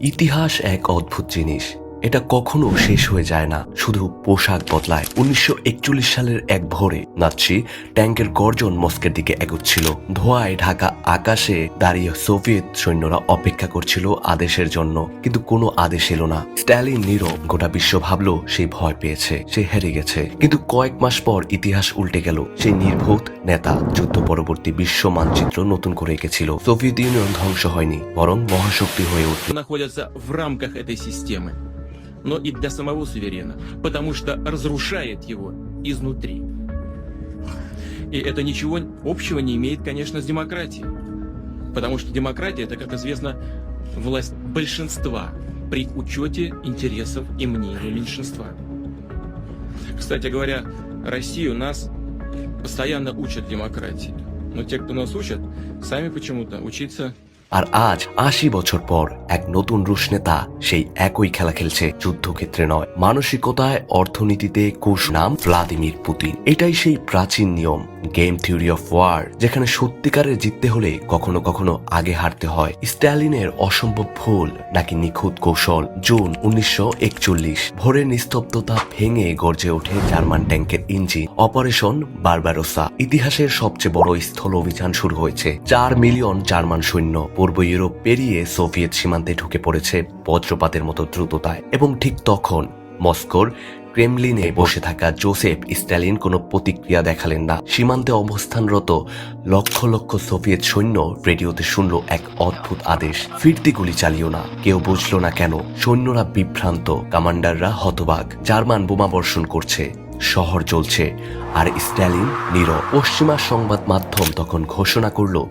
ইতিহাস এক অদ্ভুত জিনিস। এটা কখনো শেষ হয়ে যায় না। শুধু পোশাক বদলায়। উনিশশো একচল্লিশ সালের এক ভোরে নাৎসি ট্যাঙ্কের গর্জন মস্কের দিকে এগোচ্ছিল। ধোঁয়ায় ঢাকা আকাশে দাঁড়িয়ে সোভিয়েত সৈন্যরা অপেক্ষা করছিল আদেশের জন্য। কিন্তু কোনো আদেশ এলো না। স্ট্যালিন নীরব গোটা বিশ্ব ভাবলো, সে ভয় পেয়েছে, সে হেরে গেছে। কিন্তু কয়েক মাস পর ইতিহাস উল্টে গেল। সেই নির্ভূত নেতা যুদ্ধ পরবর্তী বিশ্ব মানচিত্র নতুন করে এঁকেছিল। সোভিয়েত ইউনিয়ন ধ্বংস হয়নি, বরং মহাশক্তি হয়ে উঠল। Но и для самого суверена, потому что разрушает его изнутри. И это ничего общего не имеет, конечно, с демократией. Потому что демократия это, как известно, власть большинства при учете интересов и мнений меньшинства. Кстати говоря, Россию нас постоянно учат демократии. Но те, кто нас учат, сами почему-то учиться আর আজ আশি বছর পর এক নতুন রুশ নেতা সেই একই খেলা খেলছে যুদ্ধক্ষেত্রে নয়, মানসিকতায়, অর্থনীতিতে কুশ নাম ভ্লাদিমির পুতিন। এটাই সেই প্রাচীন নিয়ম। গেম থিওরি অফ ওয়ার যেখানে সত্যিকারের জিততে হলে কখনো কখনো আগে হারতে হয়। স্ট্যালিনের অসম্ভব ভুল, নাকি নিখুঁত কৌশল, জুন উনিশশো একচল্লিশ। ভোরের নিস্তব্ধতা ভেঙে গর্জে ওঠে জার্মান ট্যাঙ্কের ইঞ্জিন। অপারেশন বারবারোসা, ইতিহাসের সবচেয়ে বড় স্থল অভিযান শুরু হয়েছে। চার মিলিয়ন জার্মান সৈন্য পূর্ব ইউরোপ পেরিয়ে সোভিয়েত সীমান্তে ঢুকে পড়েছে বজ্রপাতের মতো দ্রুততায়। এবং ঠিক তখন মস্কোর ক্রেমলিনে বসে থাকা জোসেফ স্ট্যালিন কোনো প্রতিক্রিয়া দেখালেন না। সীমান্তে অবস্থানরত লক্ষ লক্ষ সোভিয়েত সৈন্য রেডিওতে শুনল এক অদ্ভুত আদেশ। ফিরতি গুলি চালিও না। কেউ বুঝল না কেন সৈন্যরা বিভ্রান্ত। কমান্ডাররা হতবাক। জার্মান বোমা বর্ষণ করছে। শহর জ্বলছে। আর স্ট্যালিন নীরব পশ্চিমা সংবাদ মাধ্যম তখন ঘোষণা করল,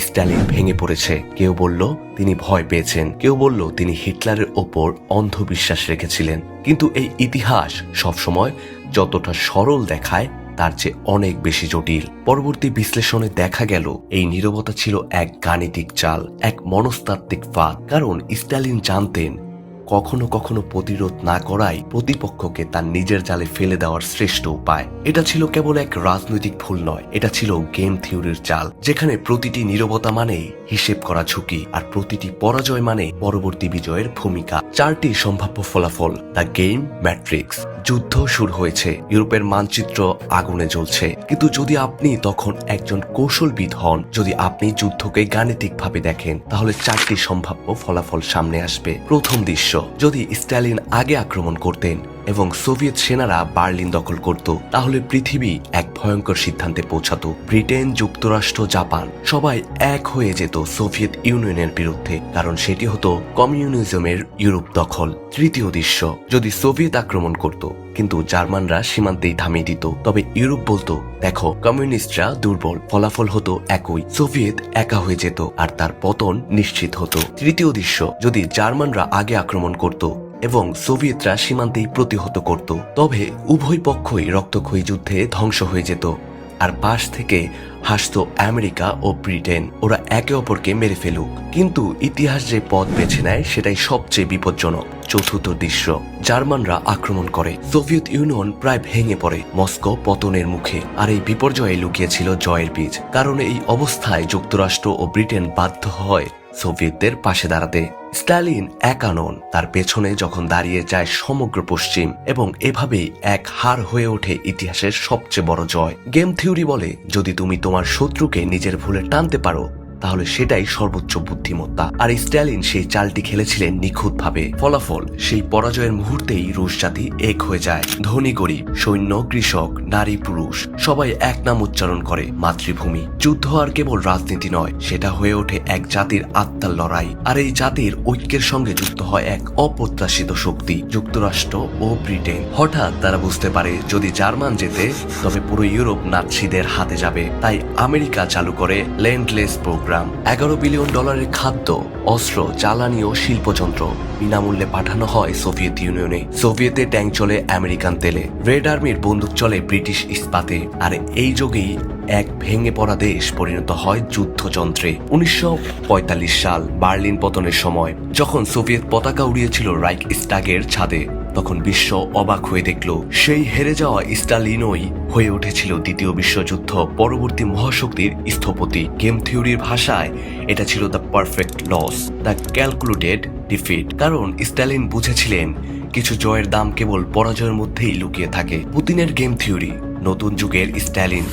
স্ট্যালিন ভেঙে পড়েছে। কেউ বলল, তিনি ভয় পেয়েছেন। কেউ বলল, তিনি হিটলারের ওপর অন্ধবিশ্বাস রেখেছিলেন। কিন্তু এই ইতিহাস সবসময় যতটা সরল দেখায়, তার চেয়ে অনেক বেশি জটিল। পরবর্তী বিশ্লেষণে দেখা গেল, এই নীরবতা ছিল এক গাণিতিক চাল, এক মনস্তাত্ত্বিক ফাঁদ। কারণ স্ট্যালিন জানতেন কখনো কখনো প্রতিরোধ না করাই প্রতিপক্ষকে তার নিজের জালে ফেলে দেওয়ার শ্রেষ্ঠ উপায়। এটা ছিল কেবল এক রাজনৈতিক ভুল নয়, এটা ছিল গেম থিওরির চাল, যেখানে প্রতিটি নীরবতা মানে হিসেব করা ঝুঁকি আর প্রতিটি পরাজয় মানে পরবর্তী বিজয়ের ভূমিকা। চারটি সম্ভাব্য ফলাফল, দ্য গেম ম্যাট্রিক্স। যুদ্ধ শুরু হয়েছে, ইউরোপের মানচিত্র আগুনে জ্বলছে। কিন্তু যদি আপনি তখন একজন কৌশলবিদ হন, যদি আপনি যুদ্ধকে গাণিতিকভাবে দেখেন, তাহলে চারটি সম্ভাব্য ফলাফল সামনে আসবে। প্রথম দৃশ্য, যদি স্ট্যালিন আগে আক্রমণ করতেন এবং সোভিয়েত সেনারা বার্লিন দখল করত, তাহলে পৃথিবী এক ভয়ঙ্কর সিদ্ধান্তে পৌঁছাতো। ব্রিটেন, যুক্তরাষ্ট্র, জাপান সবাই এক হয়ে যেত সোভিয়েত ইউনিয়নের বিরুদ্ধে, কারণ সেটি হতো কমিউনিজমের ইউরোপ দখল, তৃতীয় দৃশ্য। যদি সোভিয়েত আক্রমণ করত, কিন্তু জার্মানরা সীমান্তেই থামিয়ে দিত। তবে ইউরোপ বলতো, দেখো, কমিউনিস্টরা দুর্বল, ফলাফল হতো একই, সোভিয়েত একা হয়ে যেত আর তার পতন নিশ্চিত হতো। তৃতীয় দৃশ্য, যদি জার্মানরা আগে আক্রমণ করত এবং সোভিয়েতরা সীমান্তেই প্রতিহত করত। তবে উভয় পক্ষই রক্তক্ষয়ী যুদ্ধে ধ্বংস হয়ে যেত। আর পাশ থেকে হাসতো আমেরিকা ও ব্রিটেন। ওরা একে অপরকে মেরে ফেলুক। কিন্তু ইতিহাস যে পথ বেছে নেয়, সেটাই সবচেয়ে বিপজ্জনক। চতুর্থ দৃশ্য, জার্মানরা আক্রমণ করে। সোভিয়েত ইউনিয়ন প্রায় ভেঙে পড়ে মস্কো পতনের মুখে। আর এই বিপর্যয়ে লুকিয়েছিল জয়ের বীজ। কারণ এই অবস্থায় যুক্তরাষ্ট্র ও ব্রিটেন বাধ্য হয় সোভিয়েতদের পাশে দাঁড়াতে। স্ট্যালিন একা নন তার পেছনে যখন দাঁড়িয়ে যায় সমগ্র পশ্চিম এবং এভাবেই এক হার হয়ে ওঠে ইতিহাসের সবচেয়ে বড় জয়। গেম থিওরি বলে, যদি তুমি তোমার শত্রুকে নিজের ভুলে টানতে পারো তাহলে সেটাই সর্বোচ্চ বুদ্ধিমত্তা। আর স্ট্যালিন সেই চালটি খেলেছিলেন নিখুঁতভাবে। ফলাফল, সেই পরাজয়ের মুহূর্তেই রুশ জাতি এক হয়ে যায়। ধনী গরিব, সৈন্য, কৃষক, নারী, পুরুষ, সবাই এক নাম উচ্চারণ করে মাতৃভূমি। যুদ্ধ আর কেবল রাজনীতি নয়, সেটা হয়ে ওঠে এক জাতির আত্মার লড়াই। আর এই জাতির ঐক্যের সঙ্গে যুক্ত হয় এক অপ্রত্যাশিত শক্তি, যুক্তরাষ্ট্র ও ব্রিটেন। হঠাৎ তারা বুঝতে পারে, যদি জার্মান যেতে, তবে পুরো ইউরোপ নাৎসিদের হাতে যাবে। তাই আমেরিকা চালু করে ল্যান্ডলেস প্রোগ্রাম এগারো বিলিয়ন ডলারের খাদ্য, অস্ত্র, জ্বালানি ও শিল্পযন্ত্র বিনামূল্যে পাঠানো হয় সোভিয়েত ইউনিয়নে। সোভিয়েতে ট্যাঙ্ক চলে আমেরিকান তেলে। রেড আর্মির বন্দুক চলে ব্রিটিশ ইস্পাতে। আর এই যোগেই এক ভেঙে পড়া দেশ পরিণত হয় যুদ্ধযন্ত্রে। উনিশশো পঁয়তাল্লিশ সাল বার্লিন পতনের সময়, যখন সোভিয়েত পতাকা উড়িয়েছিল রাইক স্টাগের ছাদে। তখন বিশ্ব অবাক হয়ে দেখল, সেই হেরে যাওয়া স্টালিনই হয়ে উঠেছিল দ্বিতীয় বিশ্বযুদ্ধ পরবর্তী মহাশক্তির স্থপতি। গেম থিওরির ভাষায় এটা ছিল the perfect loss the calculated defeat কারণ স্টালিন বুঝেছিলেন, কিছু জয়ের দাম কেবল পরাজয়ের মধ্যেই লুকিয়ে থাকে। পুতিনের গেম থিওরি, নতুন যুগের স্ট্যালিন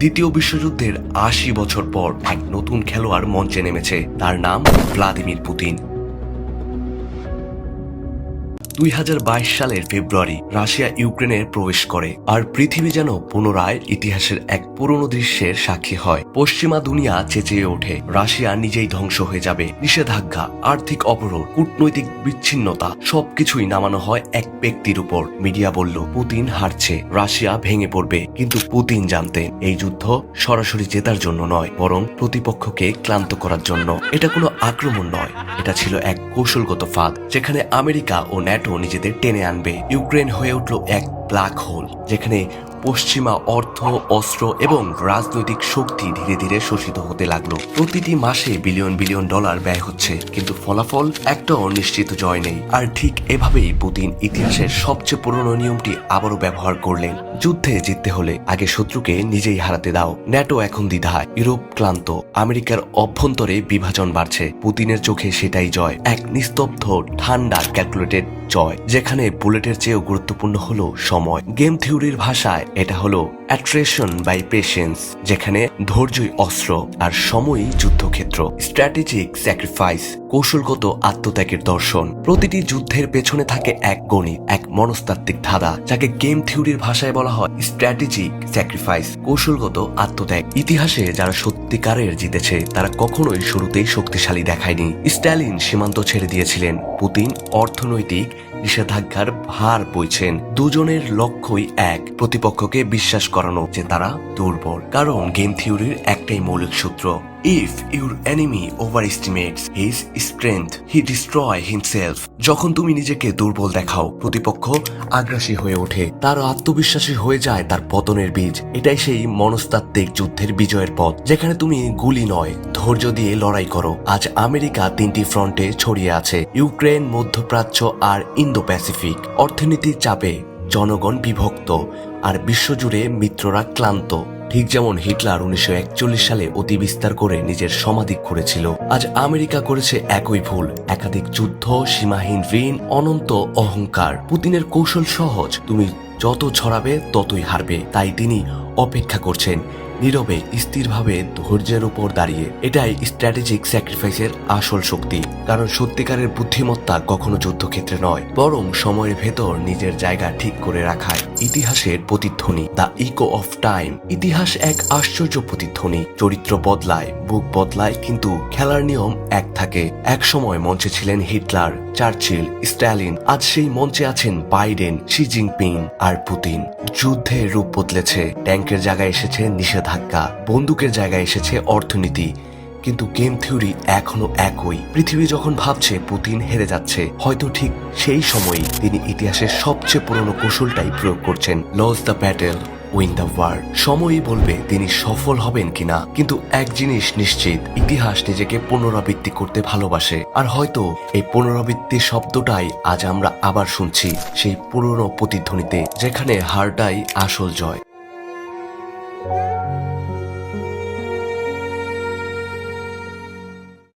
দ্বিতীয় বিশ্বযুদ্ধের আশি বছর পর এক নতুন খেলোয়াড় মঞ্চে নেমেছে, তার নাম ভ্লাদিমির পুতিন। দুই হাজার বাইশ সালের ফেব্রুয়ারি রাশিয়া ইউক্রেনে প্রবেশ করে, আর পৃথিবী যেন পুনরায় ইতিহাসের এক পুরনো দৃশ্যের সাক্ষী হয়। পশ্চিমা দুনিয়া চেঁচিয়ে ওঠে, রাশিয়া নিজেই ধ্বংস হয়ে যাবে। নিষেধাজ্ঞা, আর্থিক অবরোধ কূটনৈতিক বিচ্ছিন্নতা, সবকিছুই নামানো হয় এক ব্যক্তির উপর। মিডিয়া বলল, পুতিন হারছে, রাশিয়া ভেঙে পড়বে। কিন্তু পুতিন জানতেন, এই যুদ্ধ সরাসরি জেতার জন্য নয়, বরং প্রতিপক্ষকে ক্লান্ত করার জন্য। এটা কোনো আক্রমণ নয়, এটা ছিল এক কৌশলগত ফাঁদ, যেখানে আমেরিকা ও ন্যাটো নিজেদের টেনে আনবে। ইউক্রেন হয়ে উঠল এক ব্ল্যাক হোল, যেখানে পশ্চিমা অর্থ, অস্ত্র এবং রাজনৈতিক শক্তি ধীরে ধীরে শোষিত হতে লাগল। প্রতিটি মাসে বিলিয়ন বিলিয়ন ডলার ব্যয় হচ্ছে, কিন্তু ফলাফল একটাও নিশ্চিত জয় নেই। আর ঠিক এভাবেই পুতিন ইতিহাসের সবচেয়ে পুরনো নিয়মটি আবারও ব্যবহার করলেন। যুদ্ধে জিততে হলে আগে শত্রুকে নিজেই হারাতে দাও। ন্যাটো এখন দ্বিধায়, ইউরোপ ক্লান্ত, আমেরিকার অভ্যন্তরে বিভাজন বাড়ছে। পুতিনের চোখে সেটাই জয়, এক নিস্তব্ধ, ঠান্ডা ক্যালকুলেটেড জয় যেখানে বুলেটের চেয়েও গুরুত্বপূর্ণ হলো সময়। গেম থিওরির ভাষায় এটা হলো অ্যাট্রেশন বাই পেশেন্স, যেখানে ধৈর্যই অস্ত্র আর সময়ই যুদ্ধক্ষেত্র। স্ট্র্যাটেজিক স্যাক্রিফাইস, কৌশলগত আত্মত্যাগের দর্শন। প্রতিটি যুদ্ধের পেছনে থাকে এক গণিত, এক মনস্তাত্ত্বিক ধাঁধা, যাকে গেম থিওরির ভাষায় বলা হয় স্ট্র্যাটেজিক স্যাক্রিফাইস, কৌশলগত আত্মত্যাগ। ইতিহাসে যারা সত্যিকারের জিতেছে, তারা কখনোই শুরুতেই শক্তিশালী দেখায়নি। স্ট্যালিন সীমান্ত ছেড়ে দিয়েছিলেন। পুতিন অর্থনৈতিক নিষেধাজ্ঞার ভার বইছেন। দুজনের লক্ষ্যই এক, প্রতিপক্ষকে বিশ্বাস করানো যে তারা দুর্বল। কারণ গেম থিওরির একটাই মৌলিক সূত্র। If your enemy over estimates his strength he destroy himself যখন তুমি নিজেকে দুর্বল দেখাও, প্রতিপক্ষ আগ্রাসী হয়ে ওঠে। তার আত্মবিশ্বাসী হয়ে যায় তার পতনের বীজ। এটাই সেই মনস্তাত্ত্বিক যুদ্ধের বিজয়ের পথ, যেখানে তুমি গুলি নয়, ধৈর্য দিয়ে লড়াই করো। আজ আমেরিকা তিনটি ফ্রন্টে ছড়িয়ে আছে, ইউক্রেন, মধ্যপ্রাচ্য আর ইন্দো প্যাসিফিক অর্থনীতির চাপে জনগণ বিভক্ত, আর বিশ্বজুড়ে মিত্ররা ক্লান্ত। ঠিক যেমন হিটলার উনিশশো একচল্লিশ সালে অতি বিস্তার করে নিজের সমাধি করেছিল, আজ আমেরিকা করেছে একই ভুল, একাধিক যুদ্ধ, সীমাহীন ঋণ, অনন্ত অহংকার। পুতিনের কৌশল সহজ, তুমি যত ছড়াবে ততই হারবে, তাই তিনি অপেক্ষা করছেন নীরবে, স্থিরভাবে ধৈর্যের উপর দাঁড়িয়ে। এটাই স্ট্র্যাটেজিক স্যাক্রিফাইসের আসল শক্তি। কারণ সত্যিকারের বুদ্ধিমত্তা কখনো যুদ্ধক্ষেত্রে নয়, বরং সময়ের ভেতর নিজের জায়গা ঠিক করে রাখায়। ইতিহাসের প্রতিধ্বনি দ্য ইকো অফ টাইম ইতিহাস এক আশ্চর্য প্রতিধ্বনি। চরিত্র বদলায়, বুক বদলায়, কিন্তু খেলার নিয়ম এক থাকে। এক সময় মঞ্চে ছিলেন হিটলার, চার্চিল, স্ট্যালিন, আজ সেই মঞ্চে আছেন বাইডেন, শি জিনপিং আর পুতিন। যুদ্ধের রূপ বদলেছে ট্যাঙ্কের জায়গায় এসেছে নিষেধাজ্ঞা বন্দুকের জায়গায় এসেছে অর্থনীতি। কিন্তু গেম থিওরি এখনও একই। পৃথিবী যখন ভাবছে পুতিন হেরে যাচ্ছে, হয়তো ঠিক সেই সময়ই তিনি ইতিহাসের সবচেয়ে পুরনো কৌশলটাই প্রয়োগ করছেন। Lose the battle win the war সময়ই বলবে তিনি সফল হবেন কিনা। কিন্তু এক জিনিস নিশ্চিত, ইতিহাস নিজেকে পুনরাবৃত্তি করতে ভালোবাসে। আর হয়তো এই পুনরাবৃত্তি শব্দটাই আজ আমরা আবার শুনছি সেই পুরনো প্রতিধ্বনিতে, যেখানে হারটাই আসল জয়।